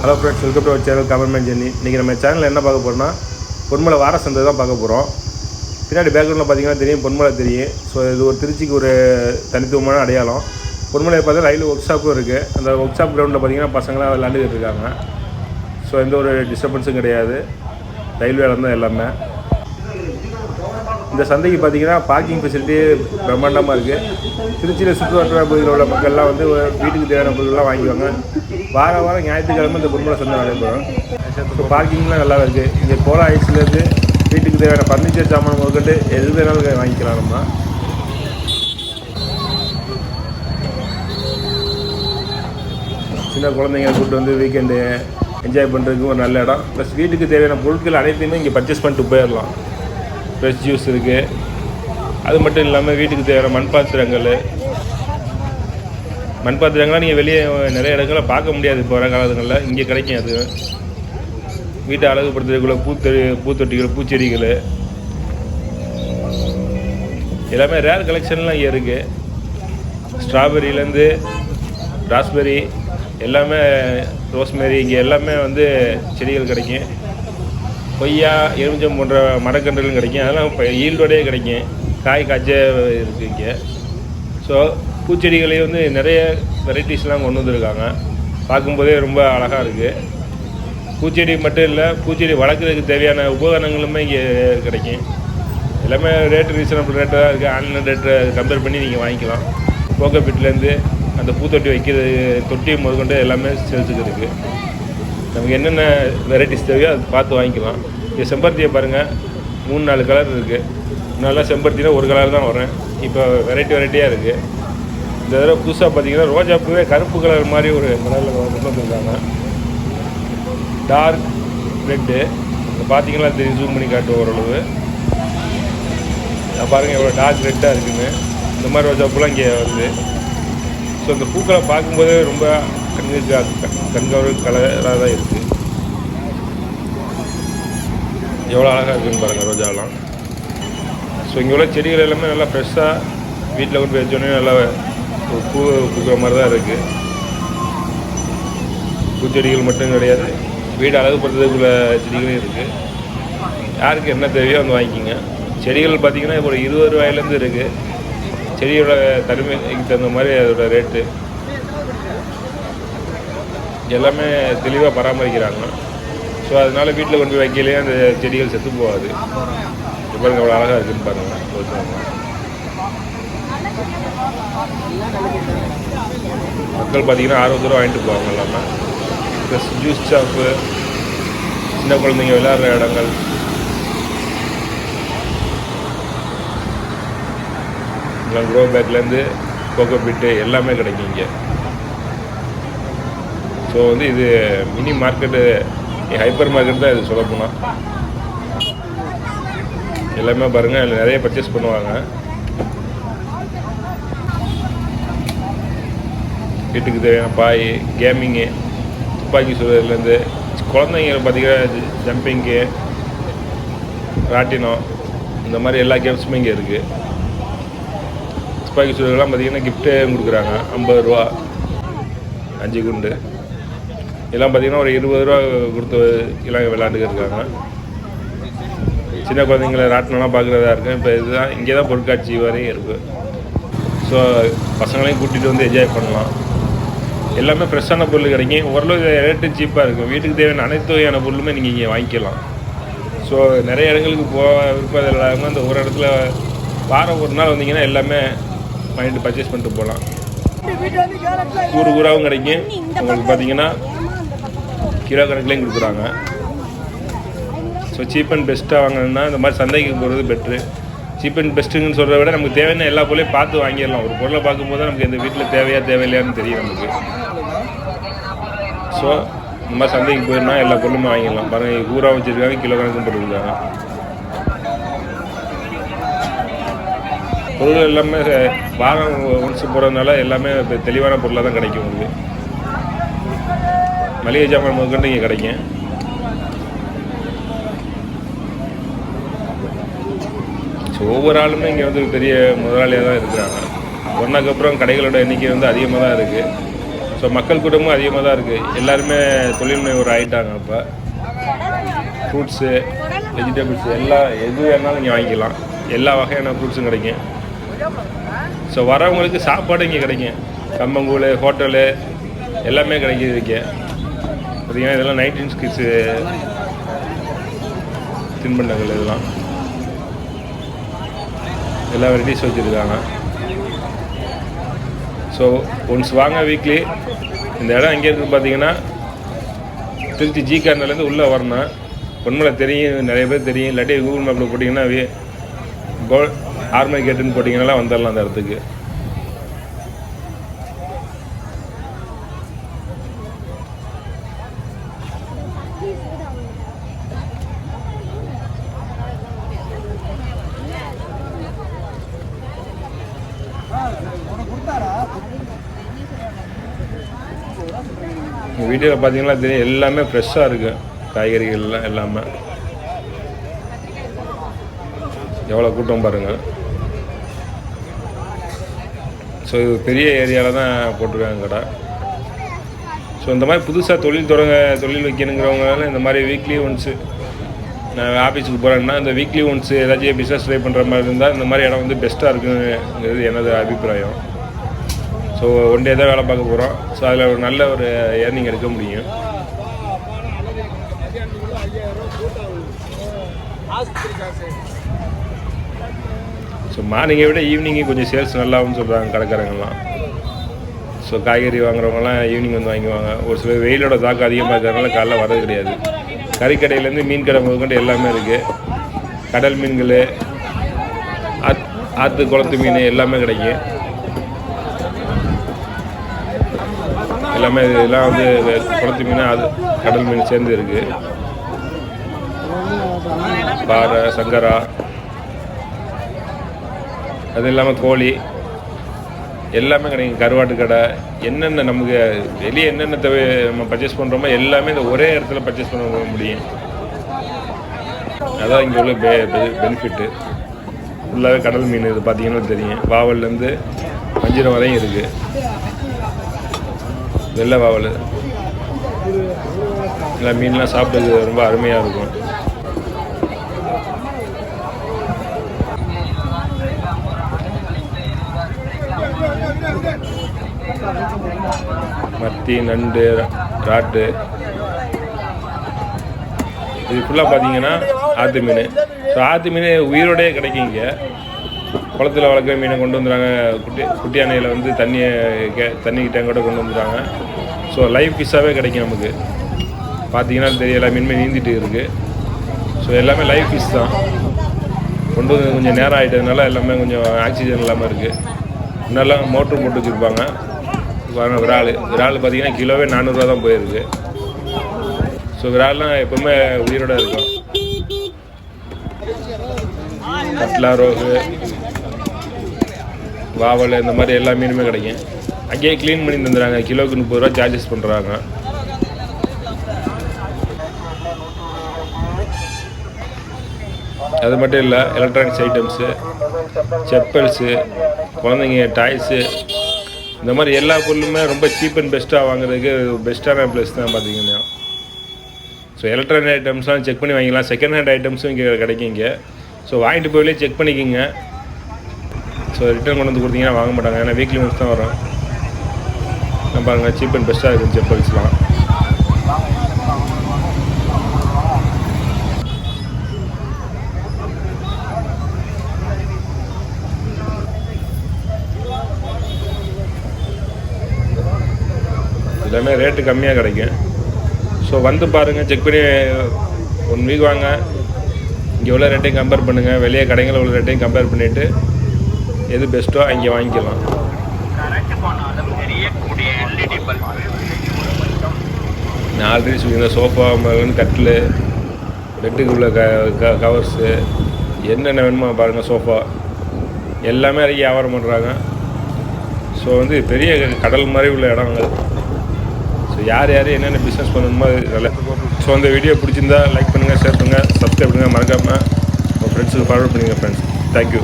Hello friends welcome to our channel government journey இன்றைக்கி நம்ம சேனலில் என்ன பார்க்க போகிறோம்னா பொன்மலை வார சந்தை தான் பார்க்க போகிறோம் பின்னாடி பேக்ரவுண்டில் பார்த்தீங்கன்னா தெரியும் பொன்மலை தெரியும். ஸோ இது ஒரு திருச்சிக்கு ஒரு தனித்துவமான அடையாளம். பொன்மலை பார்த்தா ரயில் ஒர்க் ஷாப்பும் இருக்குது அந்த ஒர்க் ஷாப் கிரவுண்டில் பார்த்தீங்கன்னா பசங்களாம் விளாண்டுக்கிட்டு இருக்காங்க. ஸோ எந்த ஒரு டிஸ்டர்பன்ஸும் கிடையாது. ரயில்வே இடம் தான் எல்லாமே. இந்த சந்தைக்கு பார்த்தீங்கன்னா பார்க்கிங் ஃபெசிலிட்டி பிரம்மாண்டமாக இருக்குது திருச்சியில் சுற்றுவட்டார பகுதியில் உள்ள மக்கள்லாம் வந்து வீட்டுக்கு தேவையான பொருட்கள்லாம் வாங்கிக்குவாங்க வார வாரம் ஞாயிற்றுக்கிழமை இந்த பொன்மலை சந்தை நடைபெறும். இப்போ பார்க்கிங்லாம் நல்லா இருக்குது இங்கே போல ஐஸ்லேருந்து வீட்டுக்கு தேவையான ஃபர்னிச்சர் சாமான் முதற்கட்டு எது வேணாலும் வாங்கிக்கலாம் நம்ம. சின்ன குழந்தைங்க கூப்பிட்டு வந்து வீக்கெண்டு என்ஜாய் பண்ணுறதுக்கு ஒரு நல்ல இடம். ப்ளஸ் வீட்டுக்கு தேவையான பொருட்கள் அனைத்தையுமே இங்கே பர்ச்சேஸ் பண்ணிட்டு போயிடலாம். ஃப்ரெஷ் ஜூஸ் இருக்குது அது மட்டும் இல்லாமல் வீட்டுக்கு தேவையான மண் பாத்திரங்கள் மண் பாத்திரங்கள்லாம் நீங்கள் வெளியே நிறைய இடங்களில் பார்க்க முடியாது இப்போ வர காலங்களில். இங்கே கிடைக்கும் அது. வீட்டை அழகுபடுத்துறதுக்குள்ள பூத்தொடி பூத்தொட்டிகள் பூச்செடிகள். எல்லாமே ரேர் கலெக்ஷன்லாம் இங்கே இருக்குது ஸ்ட்ராபெரியிலேருந்து ராஸ்பெரி எல்லாமே ரோஸ்மேரி இங்கே எல்லாமே வந்து செடிகள் கிடைக்கும். கொய்யா எலுமிச்சம் போன்ற மரக்கன்றுகளும் கிடைக்கும். அதெல்லாம் இப்போ ஈல்டோடையே கிடைக்கும். காய் காய்ச்ச இருக்குது இங்கே. ஸோ பூச்செடிகளையும் வந்து நிறைய வெரைட்டிஸ்லாம் கொண்டு வந்திருக்காங்க. பார்க்கும்போதே ரொம்ப அழகாக இருக்குது பூச்செடி மட்டும் இல்லை பூச்செடி வளர்க்குறதுக்கு தேவையான உபகரணங்களுமே இங்கே கிடைக்கும். எல்லாமே ரேட்டு ரீசனபிள் ரேட்டாக தான் இருக்குது ஆன்லைன் ரேட்டை கம்பேர் பண்ணி நீங்கள் வாங்கிக்கலாம். போக்கப்பிட்லேருந்து அந்த பூத்தொட்டி வைக்கிறது தொட்டி முதற்கொண்டு எல்லாமே சேல்ஸுக்கு இருக்குது நமக்கு என்னென்ன வெரைட்டிஸ் தேவையோ அது பார்த்து வாங்கிக்கலாம். இங்கே செம்பருத்தியை பாருங்கள் மூணு நாலு கலர் இருக்குது நல்லா செம்பருத்தினா ஒரு கலர் தான் வரேன் இப்போ வெரைட்டி வெரைட்டியாக இருக்குது இந்த தடவை புதுசாக பார்த்தீங்கன்னா ரோஜா பூவே கருப்பு கலர் மாதிரி ஒரு கலரில் கொண்டு வந்திருக்காங்க டார்க் ரெட்டு பார்த்தீங்கன்னா தெரியும் ஜூம் பண்ணி காட்டு ஓரளவு. நான் பாருங்கள் எவ்வளோ டார்க் ரெட்டாக இருக்குன்னு. இந்த மாதிரி ரோஜா பூலாம் இங்கே வருது. ஸோ இந்த பூக்களை பார்க்கும்போதே ரொம்ப கண்ணுக்கு கண்கவர் கலராக தான் இருக்குது எவ்வளோ அழகாக இருக்குன்னு பாருங்கள் ரோஜாலாம். ஸோ இங்கே உள்ள செடிகள் எல்லாமே நல்லா ஃப்ரெஷ்ஷாக வீட்டில் கொண்டு போய் வச்சோடனே நல்லா பூ பூக்கிற மாதிரி தான் இருக்குது பூச்செடிகள் மட்டும் கிடையாது. வீடு அழகுபடுத்துறதுக்குள்ள செடிகளும் இருக்குது யாருக்கு என்ன தேவையோ வந்து வாங்கிக்கிங்க. செடிகள் பார்த்திங்கன்னா இப்போ ஒரு இருபது ரூபாயிலேருந்து இருக்குது செடியோட தனிமைக்கு தகுந்த மாதிரி அதோட ரேட்டு எல்லாமே தெளிவாக பராமரிக்கிறாங்க. ஸோ அதனால் வீட்டில் கொண்டு போய் வைக்கலையே அந்த செடிகள் செத்து போகாது. இப்போ பாருங்க அவ்வளோ அழகாக இருக்குன்னு பாருங்கள் மக்கள் பார்த்தீங்கன்னா ஆர்வத்தூரம் வாங்கிட்டு போவாங்க எல்லாமே ப்ளஸ் ஜூஸ் ஷாப்பு சின்ன குழந்தைங்க விளையாடுற இடங்கள். க்ரோ பேக்லேருந்து கோகோ பிட்டு எல்லாமே கிடைக்கும் இங்கே. ஸோ வந்து இது மினி மார்க்கெட்டு ஹைப்பர் மார்க்கெட் தான் இது சொல்ல போனால் எல்லாமே பாருங்கள் அதில் நிறைய பர்ச்சேஸ் பண்ணுவாங்க. வீட்டுக்கு தேவையான பாய் கேமிங்கு துப்பாக்கி சுடுறதுலேருந்து குழந்தைங்க பார்த்தீங்கன்னா ஜம்பிங்கு ராட்டினம் இந்த மாதிரி எல்லா கேம்ஸுமே இங்கே இருக்குது துப்பாக்கி சுடுறதுலாம் பார்த்தீங்கன்னா கிஃப்ட்டு கொடுக்குறாங்க. ஐம்பது ரூபா அஞ்சு குண்டு. இதெல்லாம் பார்த்தீங்கன்னா ஒரு இருபது ரூபா கொடுத்து எல்லாம் விளாண்டுக்கிட்டு இருக்காங்க. சின்ன குழந்தைங்கள ராட்டினம்லாம் பார்க்குறதா இருக்கும். இப்போ இதுதான் இங்கே தான் பொருட்காட்சி வரையும் இருக்குது ஸோ பசங்களையும் கூட்டிகிட்டு வந்து என்ஜாய் பண்ணலாம். எல்லாமே ஃப்ரெஷ்ஷான பொருள் கிடைக்கும். ஓரளவு ரேட்டு சீப்பாக இருக்கும். வீட்டுக்கு தேவையான அனைத்து வகையான பொருளுமே நீங்கள் இங்கே வாங்கிக்கலாம். ஸோ நிறைய இடங்களுக்கு போக விருப்பம் இல்லாமல் அந்த ஒரு இடத்துல வாரம் ஒரு நாள் வந்தீங்கன்னா எல்லாமே வாங்கிட்டு பர்ச்சேஸ் பண்ணிட்டு போகலாம். கூறு கூறாவும் கிடைக்கும். உங்களுக்கு பார்த்தீங்கன்னா கிலோ கணக்குலேயும் கொடுக்குறாங்க. ஸோ சீப் அண்ட் பெஸ்ட்டாக வாங்கினா இந்த மாதிரி சந்தைக்கு போகிறது பெட்ரு சீப் அண்ட் பெஸ்ட்டுன்னு சொல்கிறத விட நமக்கு தேவையான எல்லா பொருளையும் பார்த்து வாங்கிடலாம். ஒரு பொருளை பார்க்கும்போது தான் நமக்கு இந்த வீட்டில் தேவையா தேவையில்லையான்னு தெரியும் நமக்கு. ஸோ இந்த மாதிரி சந்தைக்கு போயிருந்தா எல்லா பொருளுமே வாங்கிடலாம். பாருங்கள் ஊராக வச்சுருக்காங்க கிலோ கணக்கும் போட்டுருக்காங்க. பொருள் எல்லாமே வாரம் ஒன்ஸ் போகிறதுனால எல்லாமே இப்போ தெளிவான பொருளாக தான் கிடைக்கும் உங்களுக்கு. மளிகை ஜாமான் முதற்கொண்டு இங்கே கிடைக்கும் ஸோ ஒவ்வொரு ஆளுமே இங்கே வந்து பெரிய முதலாளியாக தான் இருக்கிறாங்க. ஒன்றாக்கு அப்புறம் கடைகளோட எண்ணிக்கை வந்து அதிகமாக தான் இருக்குது ஸோ மக்கள் கூட்டமும் அதிகமாக தான் இருக்குது எல்லாருமே தொழில் முனைவோர் ஆகிட்டாங்க இப்போ ஃப்ரூட்ஸு வெஜிடபிள்ஸ் எல்லாம் எது வேணாலும் இங்கே வாங்கிக்கலாம். எல்லா வகையான ஃப்ரூட்ஸும் கிடைக்கும் ஸோ வரவங்களுக்கு சாப்பாடு இங்கே கிடைக்கும் கம்பங்கூழ் ஹோட்டலு எல்லாமே கிடைக்கிது இங்கே பார்த்தீங்கன்னா இதெல்லாம் நைன்டீன் ஸ்கிட்ஸு தின்பண்டங்கள் இதெல்லாம். எல்லா வெரைட்டிஸ் வச்சுருக்காங்க. ஸோ ஒன்ஸ் வாங்க வீக்லி இந்த இடம் எங்கே இருக்குது பார்த்தீங்கன்னா திருச்சி ஜி கார்னர்லேருந்து உள்ளே வரணும். பொன்மலை தெரியும் நிறைய பேர் தெரியும். இல்லாட்டி கூகுள் மேப்பில் போட்டிங்கன்னா வி- கோ ஆர்மை கேட்டுன்னு போட்டிங்கன்னா வந்துடலாம் அந்த இடத்துக்கு. வீடியோவில் பார்த்தீங்கன்னா தெரியும் எல்லாமே ஃப்ரெஷ்ஷாக இருக்குது காய்கறிகள்லாம் எல்லாமே எவ்வளோ கூட்டம் பாருங்கள் ஸோ இது பெரிய ஏரியாவில் தான் போட்டிருக்காங்க கடை. ஸோ இந்த மாதிரி புதுசாக தொழில் தொடங்க தொழில் வைக்கணுங்கிறவங்களால இந்த மாதிரி வீக்லி ஒன்ஸு நான் ஆஃபீஸுக்கு போகிறேன்னா இந்த வீக்லி ஒன்ஸ் ஏதாச்சும் பிஸ்னஸ் ட்ரை பண்ணுற மாதிரி இருந்தால் இந்த மாதிரி இடம் வந்து பெஸ்ட்டாக இருக்குங்கிறது எனது அபிப்பிராயம். ஸோ ஒன் டே தான் வேலை பார்க்க போகிறோம் ஸோ அதில் ஒரு நல்ல ஒரு ஏர்னிங் எடுக்க முடியும். ஸோ மார்னிங்கை விட ஈவினிங்கே கொஞ்சம் சேல்ஸ் நல்லாவும் சொல்கிறாங்க கடைக்காரங்கெல்லாம். ஸோ காய்கறி வாங்குறவங்கலாம் ஈவினிங் வந்து வாங்கிவாங்க ஒரு சில வெயிலோட தாக்கம் அதிகமாக இருக்கிறதுனால காலைல வரது கிடையாது. கறிக்கடையிலேருந்து மீன் கடை முதற்கொண்டு எல்லாமே இருக்குது கடல் மீன்கள் ஆத் ஆற்று குளத்து மீன் எல்லாமே கிடைக்கும். எல்லாமே இதெல்லாம் வந்து குளத்து மீன் அது கடல் மீன் சேர்ந்து இருக்குது பாறை சங்கரா அது இல்லாமல் கோழி. எல்லாமே கிடைக்கும். கருவாட்டு கடை என்னென்ன நமக்கு வெளியே என்னென்ன தேவை நம்ம பர்ச்சேஸ் பண்ணுறோமோ எல்லாமே இந்த ஒரே இடத்துல பர்ச்சேஸ் பண்ண முடியும். அதான் இங்கே உள்ள பெ பெனிஃபிட்டு ஃபுல்லாகவே கடல் மீன் இது பார்த்தீங்கன்னா தெரியும். வாவல்லேருந்து வஞ்சிரம் வரையும் இருக்குது வெள்ளை வாவல். எல்லா மீன்லாம் சாப்பிட்றது ரொம்ப அருமையாக இருக்கும். மத்தி நண்டு ராட்டு. இது ஃபுல்லாக பார்த்தீங்கன்னா ஆற்று மீன். ஸோ ஆற்று மீன் உயிரோடையே கிடைக்கும் இங்கே. குளத்துல வளர்க்குற மீனை கொண்டு வந்துடுறாங்க. குட்டி குட்டி அணையில் வந்து தண்ணியை கே தண்ணி டேங்கோட கொண்டு வந்துடுறாங்க. ஸோ லைவ் ஃபிஷ்ஷாகவே கிடைக்கும் நமக்கு. பார்த்தீங்கன்னா தெரியும் எல்லா மீனுமே நீந்திட்டு இருக்குது ஸோ எல்லாமே லைவ் ஃபிஷ் தான். கொண்டு வந்து கொஞ்சம் நேரம் ஆகிட்டதுனால எல்லாமே கொஞ்சம் ஆக்சிஜன் இல்லாமல் இருக்குது முன்னெல்லாம் மோட்ரு போட்டு வச்சுருப்பாங்க. விரால். விரால் பார்த்தீங்கன்னா கிலோவே நானூறுரூவா தான் போயிருக்கு. ஸோ விரால்லாம் எப்பவுமே உயிரோட இருக்கும். கட்லா ரோகு வாவல் இந்த மாதிரி எல்லா மீனுமே கிடைக்கும். அங்கேயே க்ளீன் பண்ணி தந்துடுறாங்க. கிலோவுக்கு முப்பது ரூபா சார்ஜஸ் பண்ணுறாங்க அது மட்டும் இல்லை எலக்ட்ரானிக்ஸ் ஐட்டம்ஸு செப்பல்ஸு குழந்தைங்க டாய்ஸு இந்த மாதிரி எல்லா பொருளுமே ரொம்ப சீப் அண்ட் பெஸ்ட்டாக வாங்குறதுக்கு பெஸ்ட்டான ப்ளேஸ் தான் பார்த்தீங்கன்னா ஸோ எலக்ட்ரானிக் ஐட்டம்ஸ்லாம் செக் பண்ணி வாங்கிக்கலாம். செகண்ட் ஹேண்ட் ஐட்டம்ஸும் இங்கே கிடைக்குங்க ஸோ வாங்கிட்டு போயிலே செக் பண்ணிக்கிங்க. ஸோ ரிட்டர்ன் கொண்டு வந்து கொடுத்தீங்கன்னா வாங்க மாட்டாங்க. ஏன்னா வீக்லி ஒன்ஸ் தான் வரும். நான் பாருங்கள் சீப் அண்ட் பெஸ்ட்டாக இருக்கும் செப்பல்ஸ்லாம் எல்லாமே ரேட்டு கம்மியாக கிடைக்கும். ஸோ வந்து பாருங்கள் செக் பண்ணி ஒன் வீக் வாங்க. இங்கே உள்ள ரேட்டையும் கம்பேர் பண்ணுங்கள் வெளியே கடைகளில் உள்ள ரேட்டையும் கம்பேர் பண்ணிவிட்டு எது பெஸ்ட்டோ அங்கே வாங்கிக்கலாம். நான் ஆல்ரெடி சொல்லியிருந்தேன் சோஃபா மகன் கட்டில் பெட்டுக்கு உள்ள க க கவர்ஸு என்னென்ன வேணுமோ பாருங்கள் சோஃபா எல்லாமே அதிக வியாபாரம் பண்ணுறாங்க ஸோ வந்து பெரிய கடல் மாதிரி உள்ள இடம் ஸோ யார் யார் என்னென்ன பிஸ்னஸ் பண்ணணுமோ நல்லா ஸோ அந்த வீடியோ பிடிச்சிருந்தா லைக் பண்ணுங்கள் ஷேர் பண்ணுங்கள் சப்ஸ்கிரைப் பண்ணுங்கள் மறக்காமல் உங்கள் ஃப்ரெண்ட்ஸுக்கு ஃபார்வர்ட் பண்ணுங்கள் ஃப்ரெண்ட்ஸ் தேங்க்யூ